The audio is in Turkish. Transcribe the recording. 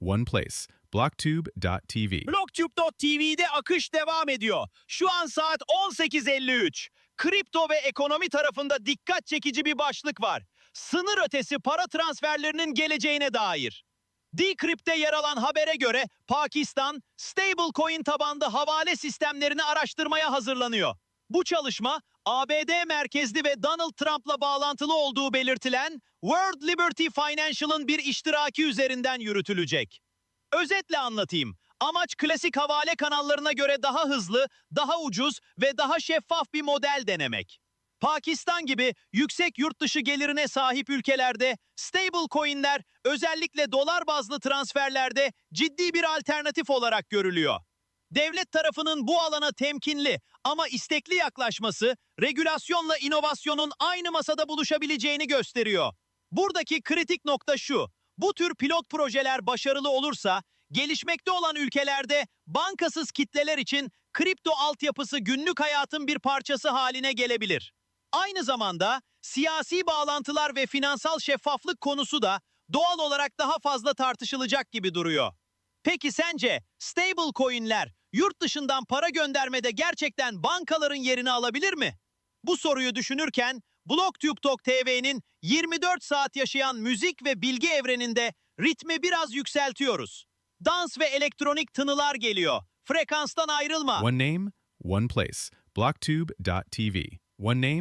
one place. Blocktube.tv. Blocktube.tv'de akış devam ediyor. Şu an saat 18.53. Kripto ve ekonomi tarafında dikkat çekici bir başlık var. Sınır ötesi para transferlerinin geleceğine dair. Decrypt'te yer alan habere göre Pakistan, stablecoin tabanlı havale sistemlerini araştırmaya hazırlanıyor. Bu çalışma ABD merkezli ve Donald Trump'la bağlantılı olduğu belirtilen World Liberty Financial'ın bir iştiraki üzerinden yürütülecek. Özetle anlatayım. Amaç klasik havale kanallarına göre daha hızlı, daha ucuz ve daha şeffaf bir model denemek. Pakistan gibi yüksek yurt dışı gelirine sahip ülkelerde stablecoin'ler özellikle dolar bazlı transferlerde ciddi bir alternatif olarak görülüyor. Devlet tarafının bu alana temkinli ama istekli yaklaşması regülasyonla inovasyonun aynı masada buluşabileceğini gösteriyor. Buradaki kritik nokta şu. Bu tür pilot projeler başarılı olursa gelişmekte olan ülkelerde bankasız kitleler için kripto altyapısı günlük hayatın bir parçası haline gelebilir. Aynı zamanda siyasi bağlantılar ve finansal şeffaflık konusu da doğal olarak daha fazla tartışılacak gibi duruyor. Peki sence stable coin'ler yurt dışından para göndermede gerçekten bankaların yerini alabilir mi? Bu soruyu düşünürken Blocktube.tv'nin 24 saat yaşayan müzik ve bilgi evreninde ritmi biraz yükseltiyoruz. Dans ve elektronik tınılar geliyor. Frekanstan ayrılma. One name, one place. Blocktube.tv. One name.